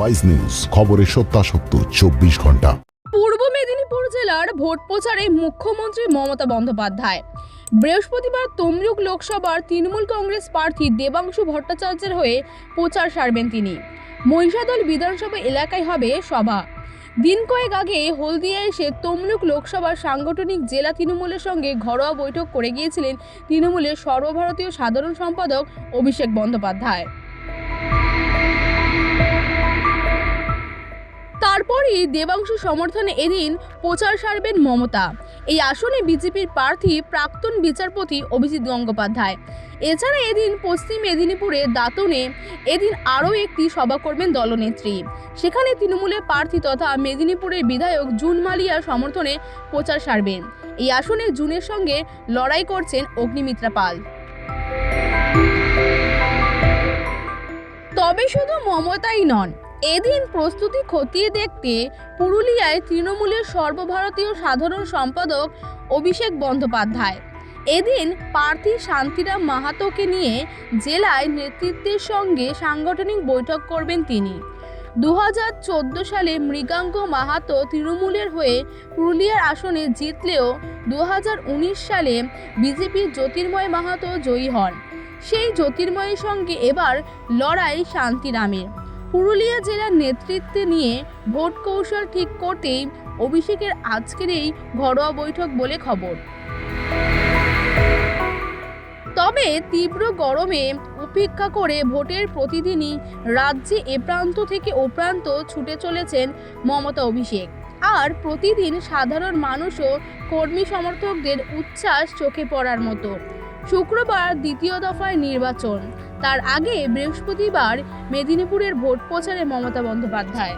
Wise news খবরের সত্যাসত্য, চব্বিশ ঘণ্টা। পূর্ব মেদিনীপুর জেলার ভোট প্রচারে মুখ্যমন্ত্রী মমতা বন্দ্যোপাধ্যায়। বৃহস্পতিবার তমলুক লোকসভার তৃণমূল কংগ্রেস প্রার্থী দেবাংশু ভট্টাচার্যের হয়ে প্রচার সারবেন তিনি। মহিষাদল বিধানসভা এলাকায় হবে সভা। দিন কয়েক আগে হলদিয়া এসে তমলুক লোকসভার সাংগঠনিক জেলা তৃণমূলের সঙ্গে ঘরোয়া বৈঠক করে গিয়েছিলেন তৃণমূলের সর্বভারতীয় সাধারণ সম্পাদক অভিষেক বন্দ্যোপাধ্যায়। তারপরই দেবাংশু সমর্থনে এদিন প্রচার সারবেন মমতা। এই আসনে বিজেপির প্রার্থী প্রাক্তন বিচারপতি অভিজিৎ গঙ্গোপাধ্যায়। এছাড়া এদিন পশ্চিম মেদিনীপুরে দাতনে এদিন আরও একটি সভা করবেন দলনেত্রী। সেখানে তৃণমূলের প্রার্থী তথা মেদিনীপুরের বিধায়ক জুন মালিয়া সমর্থনে প্রচার সারবেন। এই আসনে জুনের সঙ্গে লড়াই করছেন অগ্নিমিত্রা পাল। তবে শুধু মমতাই নন এদিন প্রস্তুতি খতিয়ে দেখতে পুরুলিয়ায় তৃণমূলের সর্বভারতীয় সাধারণ সম্পাদক অভিষেক বন্দ্যোপাধ্যায়। এদিন প্রার্থী শান্তিরাম মাহাতোকে নিয়ে জেলায় নেতৃত্বের সঙ্গে সাংগঠনিক বৈঠক করবেন তিনি। দু হাজার চোদ্দ সালে মৃগাঙ্গ মাহাতো তৃণমূলের হয়ে পুরুলিয়ার আসনে জিতলেও দু হাজার উনিশ সালে বিজেপির জ্যোতির্ময় মাহাতো জয়ী হন। সেই জ্যোতির্ময়ের সঙ্গে এবার লড়াই শান্তিরামের। পুরুলিয়া জেলার নেতৃত্বে নিয়ে ভোট কৌশল ঠিক করতেই অভিষেকের আজকের এই ঘরোয়া বৈঠক বলে খবর। তবে তীব্র গরমে উপেক্ষা করে ভোটের প্রতিদিনই রাজ্যে এ প্রান্ত থেকে ও প্রান্ত ছুটে চলেছেন মমতা অভিষেক। আর প্রতিদিন সাধারণ মানুষও কর্মী সমর্থকদের উচ্ছ্বাস চোখে পড়ার মতো। শুক্রবার দ্বিতীয় দফায় নির্বাচন। তার আগে বৃহস্পতিবার মেদিনীপুরের ভোট প্রচারে মমতা বন্দ্যোপাধ্যায়।